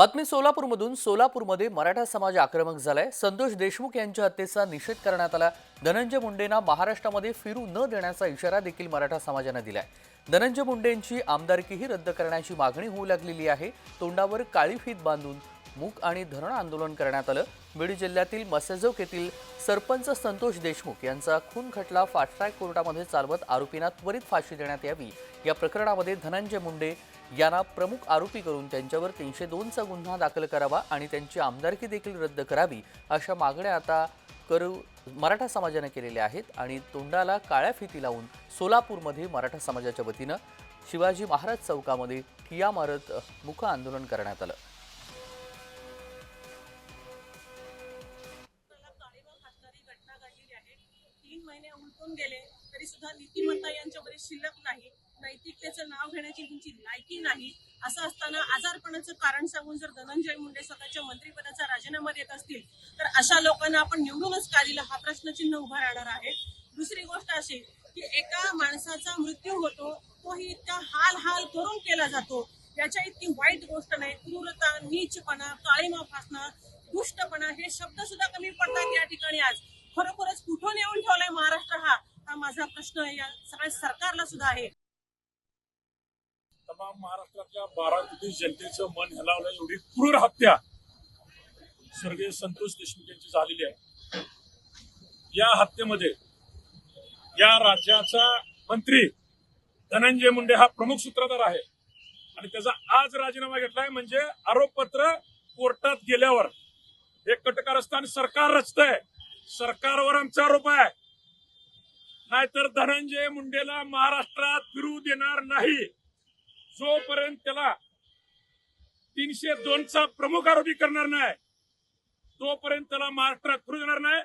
बातमी सोलापूरमधून. सोलापूरमध्ये मराठा समाज आक्रमक झालाय. संतोष देशमुख यांच्या हत्येचा निषेध करण्यात आला. धनंजय मुंडेंना महाराष्ट्रामध्ये फिरू न देण्याचा इशारा देखील मराठा समाजानं दिलाय. धनंजय मुंडेंची आमदारकीही रद्द करण्याची मागणी होऊ लागलेली आहे. तोंडावर काळी फीत बांधून मूक आणि धरण आंदोलन करण्यात आलं. बीड जिल्ह्यातील मसेजोक येथील सरपंच संतोष देशमुख यांचा खून खटला फास्ट ट्रॅक कोर्टामध्ये चालवत आरोपींना त्वरित फाशी देण्यात यावी. या प्रकरणामध्ये धनंजय मुंडे यांना प्रमुख आरोपी करून त्यांच्यावर तीनशे दोनचा गुन्हा दाखल करावा आणि त्यांची आमदारकी देखील रद्द करावी अशा मागण्या आता करू मराठा समाजाने केलेल्या आहेत आणि तोंडाला काळ्या फिती लावून सोलापूरमध्ये मराठा समाजाच्या वतीनं शिवाजी महाराज चौकामध्ये ठिया मारत मुख आंदोलन करण्यात आलं. तीन महिने उलटून गेले तरी सुद्धा नीतिमत्ता यांच्यामध्ये शिल्लक नाही. नैतिकतेचं नाव घेण्याची तुमची लायकी नाही. असं असताना आजारपणाचं कारण सांगून जर धनंजय मुंडे स्वतःच्या मंत्रिपदाचा राजीनामा देत असतील तर अशा लोकांना आपण निवडूनच का दिलं हा प्रश्नचिन्ह उभा राहणार आहे. दुसरी गोष्ट अशी की एका माणसाचा मृत्यू होतो तोही इतका हाल हाल करून केला जातो. याच्या इतकी वाईट गोष्ट नाही क्रूरता नीचपणा काळीमा फासणं दुष्टपणा हे शब्द सुद्धा कमी पडतात या ठिकाणी आज. खरोखरच कुठून येऊन ठेवलाय महाराष्ट्र हा? हा माझा प्रश्न या सगळ्या सरकारला सुद्धा आहे. तमाम महाराष्ट्रातल्या बारा कोटी जनतेचं मन हलावलं एवढी क्रूर हत्या स्वर्गीय संतोष देशमुख यांची झालेली आहे. या हत्येमध्ये या राज्याचा मंत्री धनंजय मुंडे हा प्रमुख सूत्रधार आहे. आणि त्याचा आज राजीनामा घेतलाय म्हणजे आरोपपत्र कोर्टात गेल्यावर हे कटकारस्थान सरकार रचतंय सरकारवर आमचा आरोप आहे. नाहीतर धनंजय मुंडेला महाराष्ट्रात फिरू देणार नाही. जोपर्यंत त्याला तीनशे दोनचा प्रमुख आरोपी करणार नाही तोपर्यंत त्याला महाराष्ट्रात फिरू देणार नाही.